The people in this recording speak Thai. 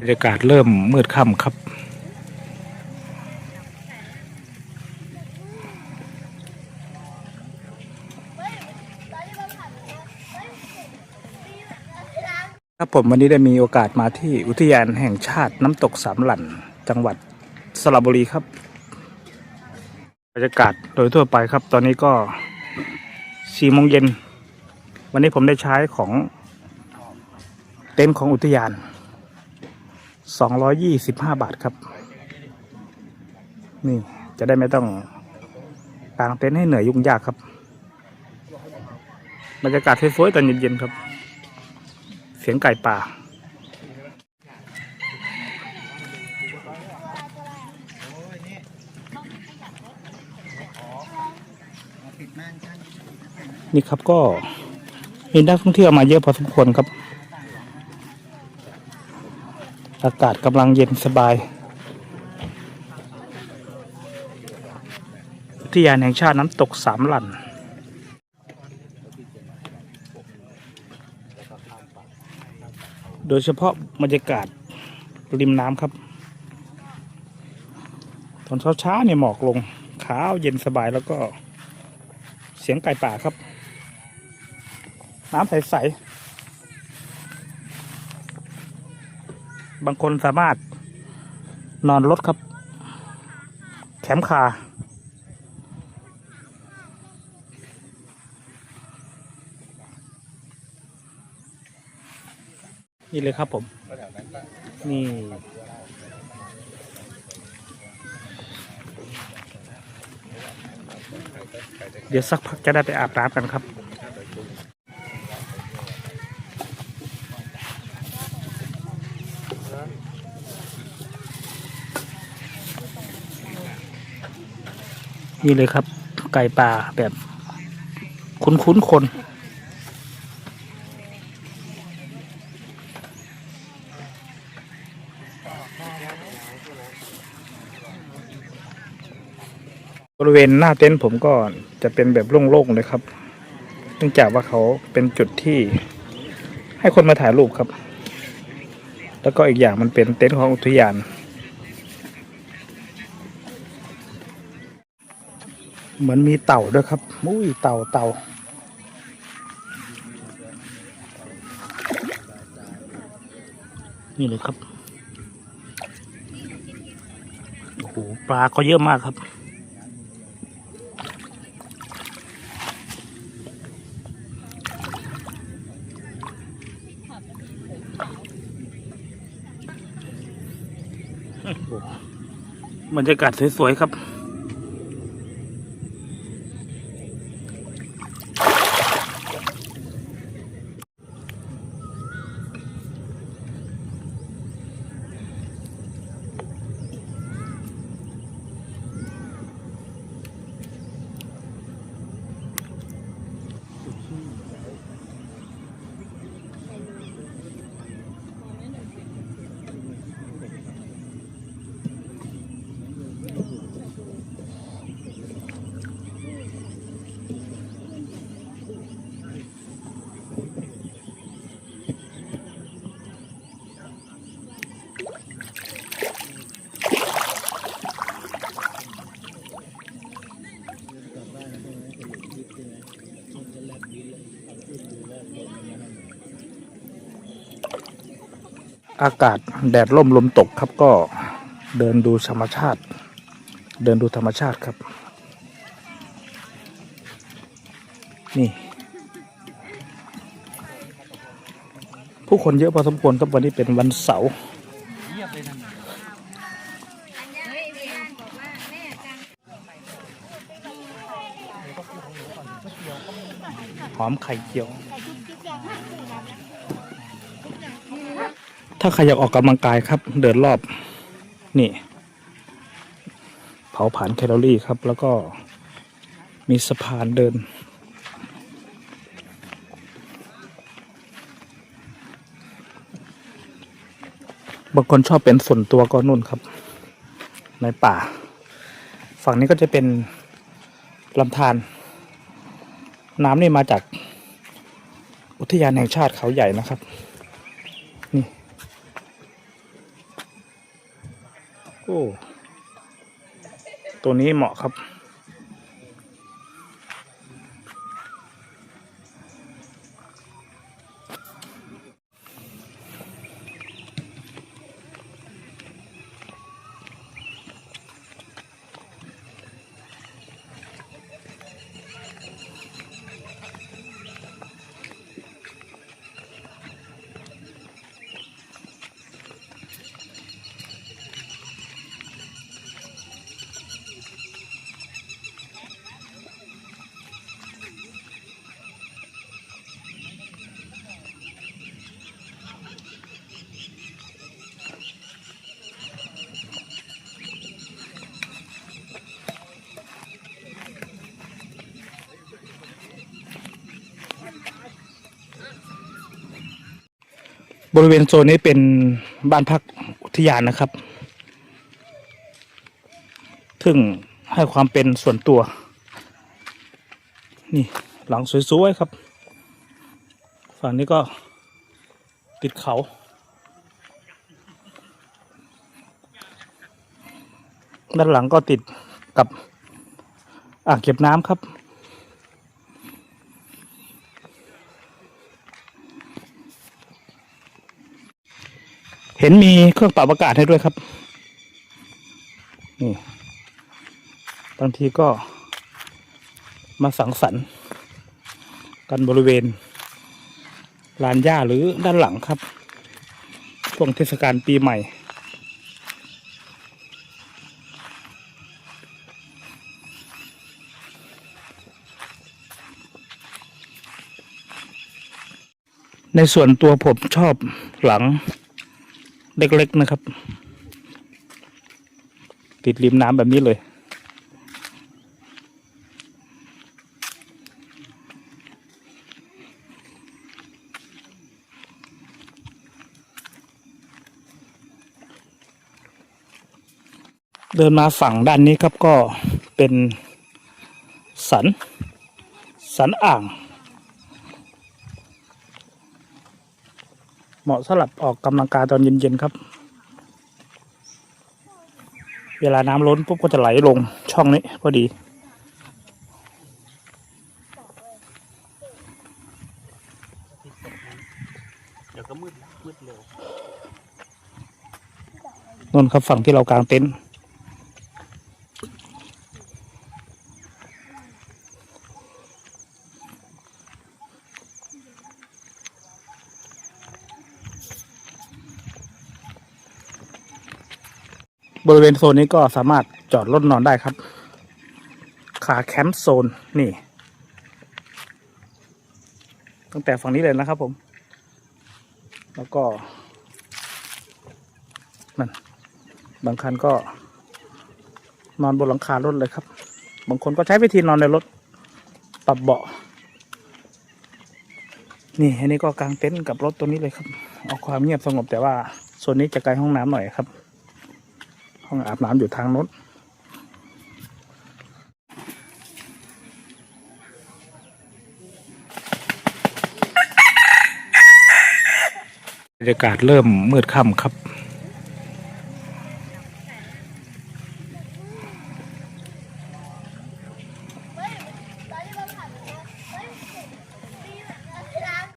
บรรยากาศเริ่มมืดค่ำครับ ครับผมวันนี้ได้มีโอกาสมาที่อุทยานแห่งชาติน้ำตกสามหลั่น จังหวัดสระบุรีครับ บรรยากาศโดยทั่วไปครับ ตอนนี้ก็สี่โมงเย็น วันนี้ผมได้ใช้ของเต็นท์ของอุทยาน 225บาทครับ นี่จะได้ไม่ต้องกางเต็นท์ให้เหนื่อยยุ่งยากครับบรรยากาศสวยๆตอนเย็นๆครับ เสียงไก่ป่า นี่ครับก็มีนักท่องเที่ยวมาเยอะพอสมควรครับ อากาศกำลังเย็นสบายอุทยานแห่งชาติน้ำตกสามหลั่นโดยเฉพาะบรรยากาศริมน้ำครับ ตอนเช้าๆเนี่ยหมอกลงขาวเย็นสบายแล้วก็เสียงไก่ป่าครับ น้ำใส ๆ บางคนสามารถนอนรถครับ แคมป์คานี่เลยครับผม นี่ เดี๋ยวสักพักจะได้ไปอาบน้ำกันครับ นี่เลยครับ ไก่ป่าแบบคุ้นๆคน บริเวณหน้าเต็นท์ผมก็จะเป็นแบบโล่งๆเลยครับ เนื่องจากว่าเขาเป็นจุดที่ให้คนมาถ่ายรูปครับ แล้วก็อีกอย่างมันเป็นเต็นท์ของอุทยาน เหมือนมีเต่าด้วยครับอุ้ยเต่าเต่านี่เลยครับโอ้โหปลาก็เยอะมากครับบรรยากาศสวย ๆ ครับ อากาศแดดร่มลมตกครับก็เดินดูธรรมชาติ เดินดูธรรมชาติครับ นี่ ผู้คนเยอะพอสมควรครับวันนี้เป็นวันเสาร์ มไข่เจียว ถ้าใครอยากออกกำลังกายครับ เดินรอบ นี่ เผาผลาญแคลอรี่ครับ แล้วก็มีสะพานเดิน บางคนชอบเป็นส่วนตัวก็นู่นครับ ในป่า ฝั่งนี้ก็จะเป็นลำธาร น้ำนี่มาจากอุทยานแห่งชาติเขาใหญ่นะครับ นี่ โอ้ ตัวนี้เหมาะครับ บริเวณโซนนี้เป็นบ้านพักอุทยานนะครับ ซึ่งให้ความเป็นส่วนตัว นี่หลังสวยๆครับ ฝั่งนี้ก็ติดเขา ด้านหลังก็ติดกับอ่างเก็บน้ำครับ เห็นมีเครื่องปรับอากาศให้ด้วยครับ นี่ บางทีก็มาสังสรรค์กันบริเวณลานหญ้าหรือด้านหลังครับ ช่วงเทศกาลปีใหม่ ในส่วนตัวผมชอบหลัง เล็กๆนะครับ ติดริมน้ำแบบนี้เลย เดินมาฝั่งด้านนี้ครับก็เป็นสัน สันอ่าง เหมาะสำหรับออกกำลังกายตอนเย็นๆครับ เวลาน้ำล้นปุ๊บก็จะไหลลงช่องนี้พอดี เดี๋ยวก็มืดแล้วมืดเร็วนนครับฝั่งที่เรากางเต็นท์ บริเวณโซนนี้ก็สามารถจอดรถนอนได้ครับคาแคมป์โซนนี่ ตั้งแต่ฝั่งนี้เลยนะครับผม แล้วก็นั่นบางคันก็ นอนบนหลังคารถเลยครับ บางคนก็ใช้วิธีนอนในรถปรับเบาะนี่อันนี้ก็กางเต็นท์กับรถตัวนี้เลยครับ เอาความเงียบสงบแต่ว่าโซนนี้จะไกลห้องน้ำหน่อยครับ ห้องอาบน้ำอยู่ทางโน้นบรรยากาศเริ่มมืดค่ำครับ